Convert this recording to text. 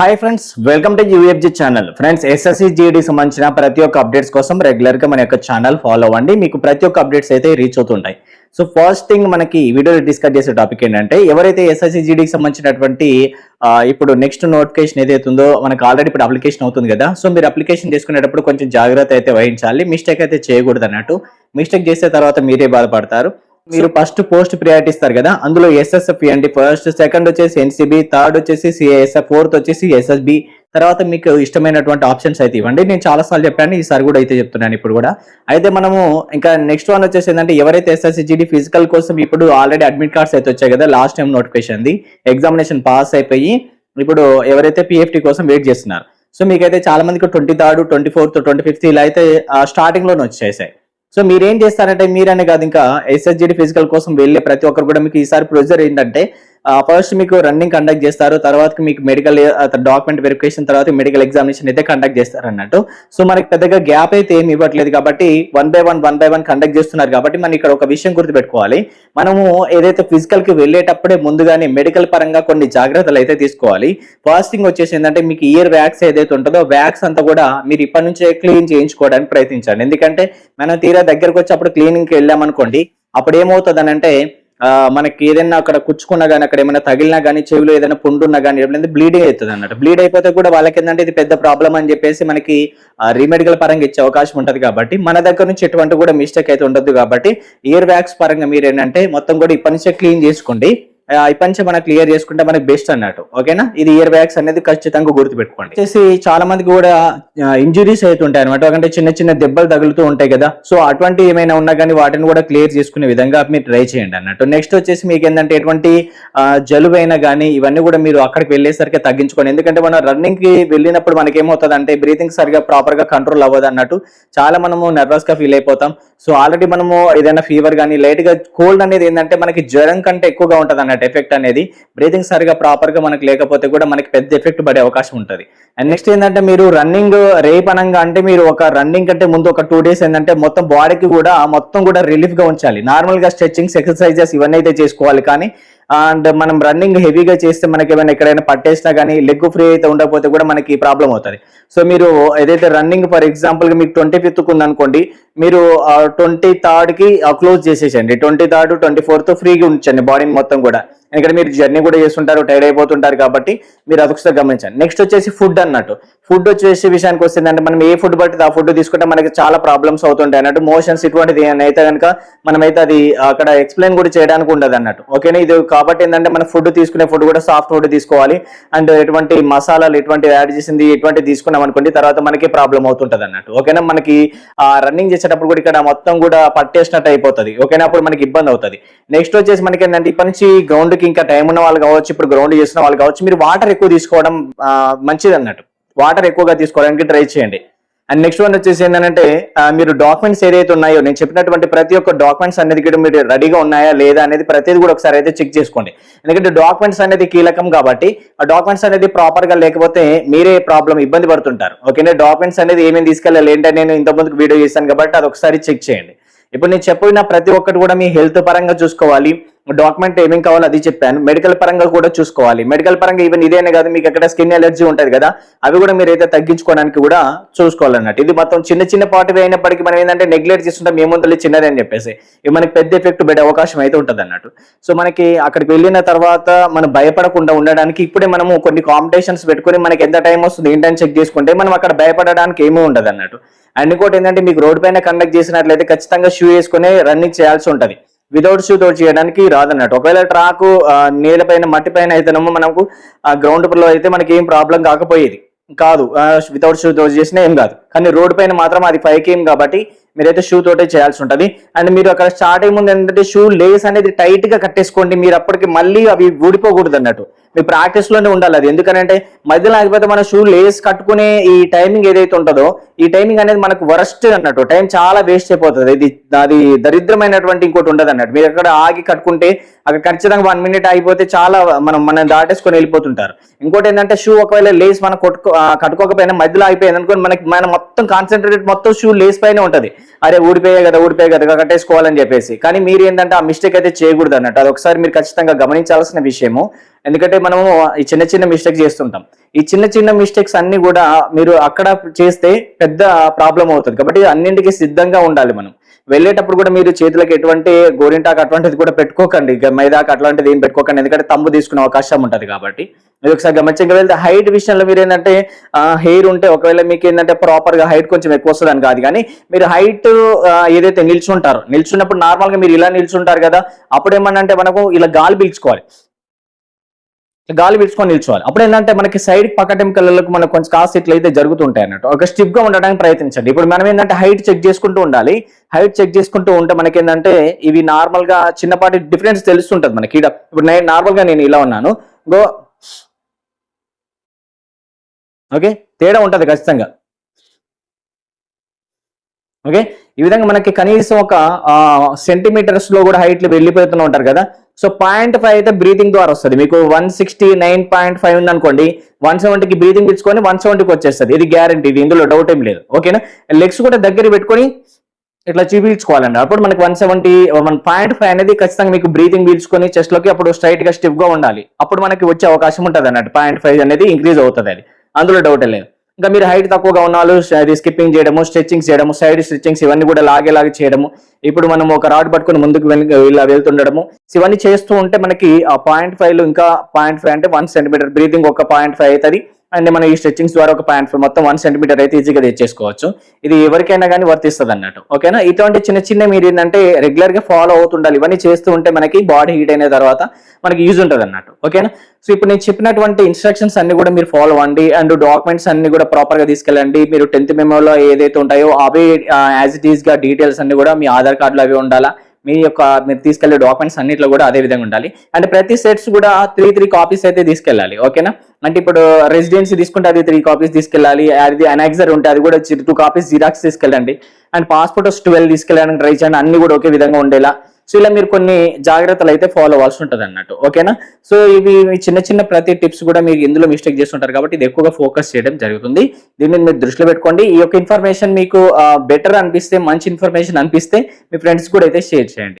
Hi friends welcome to UFG channel friends SSC GD సంబంధించిన ప్రతి ఒక్క అప్డేట్స్ కోసం రెగ్యులర్గా మన యొక్క ఛానల్ ఫాలో అవ్వండి. మీకు ప్రతి ఒక్క అప్డేట్స్ అయితే రీచ్ అవుతుంటాయి. సో ఫస్ట్ థింగ్ మనకి వీడియోలో డిస్కస్ చేసే టాపిక్ ఏంటంటే ఎవరైతే ఎస్ఎస్సి జీడీకి సంబంధించినటువంటి ఇప్పుడు నెక్స్ట్ నోటిఫికేషన్ ఏదైతే ఉందో మనకు ఆల్రెడీ ఇప్పుడు అప్లికేషన్ అవుతుంది కదా. సో మీరు అప్లికేషన్ చేసుకునేటప్పుడు కొంచెం జాగ్రత్త అయితే వహించాలి. మిస్టేక్ అయితే చేయకూడదు అన్నట్టు మిస్టేక్ చేసే తర్వాత మీరే బాధపడతారు. మీరు ఫస్ట్ పోస్ట్ ప్రియారిటీ ఇస్తారు కదా అందులో ఎస్ఎస్ఎఫ్ అండి ఫస్ట్ సెకండ్ వచ్చేసి ఎన్సిబి థర్డ్ వచ్చేసి సిఎస్ఎఫ్ ఫోర్త్ వచ్చేసి ఎస్ఎస్బి తర్వాత మీకు ఇష్టమైనటువంటి ఆప్షన్స్ అయితే ఇవ్వండి. నేను చాలా సార్లు చెప్పాను ఈసారి కూడా అయితే చెప్తున్నాను ఇప్పుడు కూడా. అయితే మనము ఇంకా నెక్స్ట్ వన్ వచ్చేసి ఏంటంటే ఎవరైతే ఎస్ఎస్సిజిడి ఫిజికల్ కోసం ఇప్పుడు ఆల్రెడీ అడ్మిట్ కార్డ్స్ అయితే వచ్చాయి కదా last time notification examination pass అయిపోయి ఇప్పుడు ఎవరైతే పిఎఫ్టీ కోసం వెయిట్ చేస్తున్నారు. సో మీకైతే చాలా మందికి twenty third twenty fourth twenty fifth ఇలా అయితే స్టార్టింగ్లోనే వచ్చేసాయి. సో మీరేం చేస్తారంటే మీరనే కాదు ఇంకా ఎస్ఎస్జిడి ఫిజికల్ కోసం వెళ్ళే ప్రతి ఒక్కరు కూడా మీకు ఈసారి ప్రొసీజర్ ఏంటంటే ఫస్ట్ మీకు రన్నింగ్ కండక్ట్ చేస్తారు తర్వాత మీకు మెడికల్ డాక్యుమెంట్ వెరిఫికేషన్ తర్వాత మెడికల్ ఎగ్జామినేషన్ అయితే కండక్ట్ చేస్తారు అన్నట్టు. సో మనకి పెద్దగా గ్యాప్ అయితే ఏమి ఇవ్వట్లేదు కాబట్టి one by one one by one conduct చేస్తున్నారు కాబట్టి మనం ఇక్కడ ఒక విషయం గుర్తుపెట్టుకోవాలి. మనము ఏదైతే ఫిజికల్కి వెళ్ళేటప్పుడే ముందుగానే మెడికల్ పరంగా కొన్ని జాగ్రత్తలు అయితే తీసుకోవాలి. ఫస్ట్ థింగ్ వచ్చేసి ఏంటంటే మీకు ఇయర్ వ్యాక్స్ ఏదైతే ఉంటుందో వ్యాక్స్ అంతా కూడా మీరు ఇప్పటి నుంచే క్లీన్ చేయించుకోవడానికి ప్రయత్నించండి. ఎందుకంటే మనం తీరా దగ్గరకు వచ్చి అప్పుడు క్లీనింగ్కి వెళ్ళామనుకోండి అప్పుడు ఏమవుతుంది అంటే మనకి ఏదైనా అక్కడ కుచ్చుకున్నా కానీ అక్కడ ఏమైనా తగిలినా కానీ చెవిలో ఏదైనా పుండు ఉన్నా కానీ ఎప్పుడైనా బ్లీడింగ్ అవుతుంది అన్నట్టు బ్లీడ్ అయిపోతే కూడా వాళ్ళకి ఏంటంటే ఇది పెద్ద ప్రాబ్లం అని చెప్పేసి మనకి రీమెడికల్ పరంగా ఇచ్చే అవకాశం ఉంటుంది కాబట్టి మన దగ్గర నుంచి ఎటువంటి కూడా మిస్టేక్ అయితే ఉండదు కాబట్టి ఇయర్ వ్యాక్స్ పరంగా మీరు ఏంటంటే మొత్తం కూడా ఇప్పటి నుంచే క్లీన్ చేసుకోండి. ఇప్పటి నుంచి మనం క్లియర్ చేసుకుంటే మనకి బెస్ట్ అన్నట్టు. ఓకేనా? ఇది ఇయర్ బ్యాగ్స్ అనేది ఖచ్చితంగా గుర్తుపెట్టుకోండి. వచ్చేసి చాలా మందికి కూడా ఇంజురీస్ అవుతుంటాయి అనమాట అంటే చిన్న చిన్న దెబ్బలు తగులుతూ ఉంటాయి కదా. సో అటువంటి ఏమైనా ఉన్నా కానీ వాటిని కూడా క్లియర్ చేసుకునే విధంగా మీరు ట్రై చేయండి అన్నట్టు. నెక్స్ట్ వచ్చేసి మీకు ఏంటంటే ఎటువంటి జలుబు అయినా కానీ ఇవన్నీ కూడా మీరు అక్కడికి వెళ్ళేసరికి తగ్గించుకోండి. ఎందుకంటే మనం రన్నింగ్కి వెళ్ళినప్పుడు మనకి ఏమవుతుంది అంటే బ్రీతింగ్ సరిగా ప్రాపర్గా కంట్రోల్ అవ్వదు అన్నట్టు. చాలా మనము నర్వస్గా ఫీల్ అయిపోతాం. సో ఆల్రెడీ మనము ఏదైనా ఫీవర్ కానీ లైట్గా కోల్డ్ అనేది ఏంటంటే మనకి జ్వరం కంటే ఎక్కువగా ఉంటుంది అన్నట్టు ఎఫెక్ట్ అనేది బ్రీతింగ్ సరిగా ప్రాపర్గా లేకపోతే కూడా మనకి పెద్ద ఎఫెక్ట్ పడే అవకాశం ఉంటుంది. అండ్ నెక్స్ట్ ఏంటంటే మీరు రన్నింగ్ రేప్ అనంగా అంటే మీరు ఒక రన్నింగ్ కంటే ముందు ఒక టూ డేస్ ఏంటంటే మొత్తం బాడీకి కూడా మొత్తం కూడా రిలీఫ్గా ఉంచాలి. నార్మల్గా ఎక్సర్సైజెస్ ఇవన్నీ అయితే చేసుకోవాలి. కానీ అండ్ మనం రన్నింగ్ హెవీగా చేస్తే మనకి ఏమైనా ఎక్కడైనా పట్టేసినా కానీ లెగ్ ఫ్రీ అయితే ఉండకపోతే కూడా మనకి ప్రాబ్లం అవుతుంది. సో మీరు ఏదైతే రన్నింగ్ ఫర్ ఎగ్జాంపుల్ మీకు ట్వంటీ ఫిఫ్త్ ఉందనుకోండి మీరు uh, ట్వంటీ థర్డ్కి uh, క్లోజ్ చేసేసండి. ట్వంటీ థర్డ్ ట్వంటీ ఫోర్త్ ఫ్రీగా ఉంచండి బాడీ మొత్తం కూడా. ఎందుకంటే మీరు జర్నీ కూడా చేస్తుంటారు టైర్డ్ అయిపోతుంటారు కాబట్టి మీరు అదొకసారి గమనించండి. నెక్స్ట్ వచ్చేసి ఫుడ్ అన్నట్టు. ఫుడ్ వచ్చేసి విషయానికి వస్తుందంటే మనం ఏ ఫుడ్ బట్టి ఆ ఫుడ్ తీసుకుంటే మనకి చాలా ప్రాబ్లమ్స్ అవుతుంటాయి అన్నట్టు. మోషన్స్ ఇటువంటిది అయితే కనుక మనమైతే అది అక్కడ ఎక్స్ప్లెయిన్ కూడా చేయడానికి ఉండదు అన్నట్టు. ఓకేనా ఇది కాబట్టి ఏంటంటే మన ఫుడ్ తీసుకునే ఫుడ్ కూడా సాఫ్ట్ ఫుడ్ తీసుకోవాలి. అండ్ ఎటువంటి మసాలాలు ఎటువంటి యాడ్ చేసింది ఎటువంటి తీసుకున్నాం అనుకోండి తర్వాత మనకి ప్రాబ్లం అవుతుంటది అన్నట్టు. ఓకేనా మనకి రన్నింగ్ చేసేటప్పుడు కూడా ఇక్కడ మొత్తం కూడా పట్టేసినట్టు అయిపోతుంది. ఓకేనా అప్పుడు మనకి ఇబ్బంది అవుతుంది. నెక్స్ట్ వచ్చేసి మనకి ఏంటంటే ఇప్పటి నుంచి గ్రౌండ్ గ్రౌండ్కి ఇంకా టైం ఉన్న వాళ్ళు కావచ్చు ఇప్పుడు గ్రౌండ్ చేసిన వాళ్ళు కావచ్చు మీరు వాటర్ ఎక్కువ తీసుకోవడం మంచిది అన్నట్టు. వాటర్ ఎక్కువగా తీసుకోవడానికి ట్రై చేయండి. అండ్ నెక్స్ట్ వన్ వచ్చేసి ఏంటంటే మీరు డాక్యుమెంట్స్ ఏదైతే ఉన్నాయో నేను చెప్పినటువంటి ప్రతి ఒక్క డాక్యుమెంట్స్ అనేది కూడా మీరు రెడీగా ఉన్నాయా లేదా అనేది ప్రతిదీ కూడా ఒకసారి అయితే చెక్ చేసుకోండి. ఎందుకంటే డాక్యుమెంట్స్ అనేది కీలకం కాబట్టి ఆ డాక్యుమెంట్స్ అనేది ప్రాపర్గా లేకపోతే మీరే ప్రాబ్లం ఇబ్బంది పడుతుంటారు. ఓకేనా డాక్యుమెంట్స్ అనేది ఏమేమి తీసుకెళ్ళాలి ఏంటంటే నేను ఇంతకుముందుకు వీడియో చేశాను కాబట్టి అది ఒకసారి చెక్ చేయండి. ఇప్పుడు నేను చెప్పిన ప్రతి ఒక్కటి కూడా మీ హెల్త్ పరంగా చూసుకోవాలి. డాక్యుమెంట్ ఏమేం కావాలో అది చెప్పాను. మెడికల్ పరంగా కూడా చూసుకోవాలి. మెడికల్ పరంగా ఈవెన్ ఇదేనే కాదు మీకు ఎక్కడ స్కిన్ ఎలర్జీ ఉంటుంది కదా అవి కూడా మీరు అయితే తగ్గించుకోవడానికి కూడా చూసుకోవాలన్నట్టు. ఇది మొత్తం చిన్న చిన్న పార్టీ అయినప్పటికీ మనం ఏంటంటే నెగ్లెక్ట్ చేస్తుంటాం ఏముందో చిన్నది అని చెప్పేసి ఇవి మనకి పెద్ద ఎఫెక్ట్ పెట్టే అవకాశం అయితే ఉంటుంది అన్నట్టు సో మనకి అక్కడికి వెళ్ళిన తర్వాత మనం భయపడకుండా ఉండడానికి ఇప్పుడే మనము కొన్ని కాంపిటీషన్స్ పెట్టుకొని మనకి ఎంత టైం వస్తుంది ఏంటని చెక్ చేసుకుంటే మనం అక్కడ భయపడడానికి ఏమీ ఉండదు అన్నట్టు అండ్ ఇంకోటి ఏంటంటే మీకు రోడ్ పైన కండక్ట్ చేసినట్లయితే ఖచ్చితంగా షూ వేసుకొని రన్నింగ్ చేయాల్సి ఉంటుంది. వితౌట్ షూ తోటి చేయడానికి రాదన్నట్టు. ఒకవేళ ట్రాక్ నేల పైన మట్టి పైన అయితేనేమో మనకు గ్రౌండ్లో అయితే మనకి ఏం ప్రాబ్లం కాకపోయేది. కాదు. వితౌట్ షూ తోటి చేసినా ఏం కాదు. కానీ రోడ్ పైన మాత్రం అది పైకి ఏం కాబట్టి మీరైతే షూ తోటే చేయాల్సి ఉంటుంది. అండ్ మీరు అక్కడ స్టార్ట్ అయ్యే ముందు ఏంటంటే షూ లేస్ అనేది టైట్గా కట్టేసుకోండి. మీరు అప్పటికి మళ్ళీ అవి ఊడిపోకూడదు అన్నట్టు మీ ప్రాక్టీస్లోనే ఉండాలి అది. ఎందుకంటే మధ్యలో ఆగిపోతే మన షూ లేస్ కట్టుకునే ఈ టైమింగ్ ఏదైతే ఉంటుందో ఈ టైమింగ్ అనేది మనకు వరస్ట్ అన్నట్టు. టైం చాలా వేస్ట్ అయిపోతుంది. ఇది అది దరిద్రమైనటువంటి ఇంకోటి ఉండదు అన్నట్టు. మీరు ఎక్కడ ఆగి కట్టుకుంటే అక్కడ ఖచ్చితంగా వన్ మినిట్ ఆగిపోతే చాలా మనం మనం దాటేసుకొని వెళ్ళిపోతుంటారు. ఇంకోటి ఏంటంటే షూ ఒకవేళ లేస్ మనం కొట్టుకో కట్టుకోకపోయినా మధ్యలో అయిపోయింది అనుకోని మనకి మన మొత్తం కాన్సన్ట్రేట్ మొత్తం షూ లేస్ పైన ఉంటుంది. అరే ఊడిపోయే కదా ఊడిపోయే కదా కట్టేసుకోవాలని చెప్పేసి. కానీ మీరు ఏంటంటే ఆ మిస్టేక్ అయితే చేయకూడదు అన్నట్టు. అది ఒకసారి మీరు ఖచ్చితంగా గమనించాల్సిన విషయము. ఎందుకంటే మనము ఈ చిన్న చిన్న మిస్టేక్ చేస్తుంటాం. ఈ చిన్న చిన్న మిస్టేక్స్ అన్ని కూడా మీరు అక్కడ చేస్తే పెద్ద ప్రాబ్లం అవుతుంది. కాబట్టి అన్నింటికి సిద్ధంగా ఉండాలి మనం. వెళ్ళేటప్పుడు కూడా మీరు చేతులకు ఎటువంటి గోరింటాకు అటువంటిది కూడా పెట్టుకోకండి. మైదాకు అట్లాంటిది ఏం పెట్టుకోకండి. ఎందుకంటే తమ్ము తీసుకునే అవకాశం ఉంటుంది కాబట్టి. మీరు ఒకసారి గమనించక వెళ్తే హైట్ విషయంలో మీరు ఏంటంటే హెయిర్ ఉంటే ఒకవేళ మీకు ఏంటంటే ప్రాపర్గా హైట్ కొంచెం ఎక్కువ వస్తుంది అని కాదు. కానీ మీరు హైట్ ఏదైతే నిల్చుంటారో నిల్చున్నప్పుడు నార్మల్గా మీరు ఇలా నిల్చుంటారు కదా అప్పుడు ఏమన్నా మనకు ఇలా గాలి పీల్చుకోవాలి. గాలి పీల్చుకొని నిల్చోవాలి అప్పుడు ఏంటంటే మనకి సైడ్ పక్కటెంకలకు మనకు కొంచెం కాస్ట్ ఇట్లయితే జరుగుతుంటాయి అన్నట్టు. ఒక స్టిప్గా ఉండడానికి ప్రయత్నించండి. ఇప్పుడు మనం ఏంటంటే హైట్ చెక్ చేసుకుంటూ ఉండాలి. హైట్ చెక్ చేసుకుంటూ ఉంటే మనకి ఏంటంటే ఇవి నార్మల్గా చిన్నపాటి డిఫరెన్స్ తెలుస్తుంటది మనకి. ఇప్పుడు నేను నార్మల్గా నేను ఇలా ఉన్నాను. గో. ఓకే? తేడా ఉంటది ఖచ్చితంగా. ఓకే? ఈ విధంగా మనకి కనీసం ఒక సెంటీమీటర్స్లో కూడా హైట్లు వెళ్ళిపోతూనే ఉంటారు కదా. సో పాయింట్ ఫైవ్ అయితే బ్రీతింగ్ ద్వారా వస్తుంది. మీకు one sixty nine point five ఉంది అనుకోండి వన్ సెవెంటీకి బ్రీతింగ్ ఇచ్చుకొని వన్ సెవెంటీకి వచ్చేస్తుంది. ఇది గ్యారంటీ ఇది ఇందులో డౌట్ ఏం లేదు. ఓకేనా లెగ్స్ కూడా దగ్గర పెట్టుకొని ఇట్లా చూపించుకోవాలండి. అప్పుడు మనకి one seventy one point five అనేది ఖచ్చితంగా మీకు బ్రీతింగ్ పీల్చుకొని చెస్ట్లోకి అప్పుడు స్ట్రైట్గా స్టిఫ్గా ఉండాలి. అప్పుడు మనకి వచ్చే అవకాశం ఉంటుంది అన్నట్టు పాయింట్ ఫైవ్ అనేది ఇంక్రీజ్ అవుతుంది అది. అందులో డౌట్ లేదు. ఇంకా మీరు హైట్ తక్కువగా ఉన్న వాళ్ళు అది స్కిప్పింగ్ చేయడము స్ట్రెచ్చింగ్స్ చేయడము సైడ్ స్ట్రెచ్చింగ్స్ ఇవన్నీ కూడా లాగేలాగా చేయడము. ఇప్పుడు మనం ఒక రాడ్ పట్టుకొని ముందుకు ఇలా వెళ్తుండడము. ఇవన్నీ చేస్తూ ఉంటే మనకి ఆ పాయింట్ ఫైవ్లో ఇంకా పాయింట్ ఫైవ్ అంటే వన్ సెంటీమీటర్ బ్రీతింగ్ ఒక పాయింట్ ఫైవ్ అవుతుంది. అండ్ మనం ఈ స్ట్రెచ్చింగ్స్ ద్వారా ఒక ప్యాంట్ ఫైవ్ మొత్తం వన్ సెంటీమీటర్ అయితే ఈజీగా తెచ్చేసుకోవచ్చు. ఇది ఎవరికైనా కానీ వర్తిస్తుంది అన్నట్టు ఓకేనా? ఇటువంటి చిన్న చిన్న మీరు ఏంటంటే రెగ్యులర్గా ఫాలో అవుతుండాలి. ఇవన్నీ చేస్తూ ఉంటే మనకి బాడీ హీట్ అయిన తర్వాత మనకి యూజ్ ఉంటుంది అన్నట్టు ఓకేనా? సో ఇప్పుడు నేను చెప్పినటువంటి ఇన్స్ట్రక్షన్స్ అన్ని కూడా మీరు ఫాలో అవ్వండి. అండ్ డాక్యుమెంట్స్ అన్ని కూడా ప్రాపర్గా తీసుకెళ్ళండి. మీరు టెన్త్ మెమోలో ఏదైతే ఉంటాయో అవి యాజ్ ఇట్ ఈస్గా డీటెయిల్స్ అన్ని కూడా మీ ఆధార్ కార్డులో అవి ఉండాలా? మీ యొక్క మీరు తీసుకెళ్ళే డాక్యుమెంట్స్ అన్నిట్లో కూడా అదే విధంగా ఉండాలి. అండ్ ప్రతి సెట్స్ కూడా త్రీ త్రీ కాపీస్ అయితే తీసుకెళ్ళాలి. ఓకేనా? అంటే ఇప్పుడు రెసిడెన్సీ తీసుకుంటే అది త్రీ కాపీస్ తీసుకెళ్ళాలి. అది అనెక్సర్ ఉంటే అది కూడా టూ కాపీస్ జిరాక్స్ తీసుకెళ్ళండి. అండ్ పాస్పోర్ట్ ట్వెల్వ్ తీసుకెళ్ళడానికి ట్రై చేయండి. అన్ని కూడా ఒకే విధంగా ఉండేలా. సో ఇలా మీరు కొన్ని జాగ్రత్తలు అయితే ఫాలో అవ్వాల్సి ఉంటుంది అన్నట్టు. ఓకేనా సో ఇవి చిన్న చిన్న ప్రతి టిప్స్ కూడా మీరు ఇందులో మిస్టేక్ చేస్తుంటారు కాబట్టి ఇది ఎక్కువగా ఫోకస్ చేయడం జరుగుతుంది. దీన్ని మీరు దృష్టిలో పెట్టుకోండి. ఈ యొక్క ఇన్ఫర్మేషన్ మీకు బెటర్ అనిపిస్తే మంచి ఇన్ఫర్మేషన్ అనిపిస్తే మీ ఫ్రెండ్స్ కూడా అయితే షేర్ చేయండి.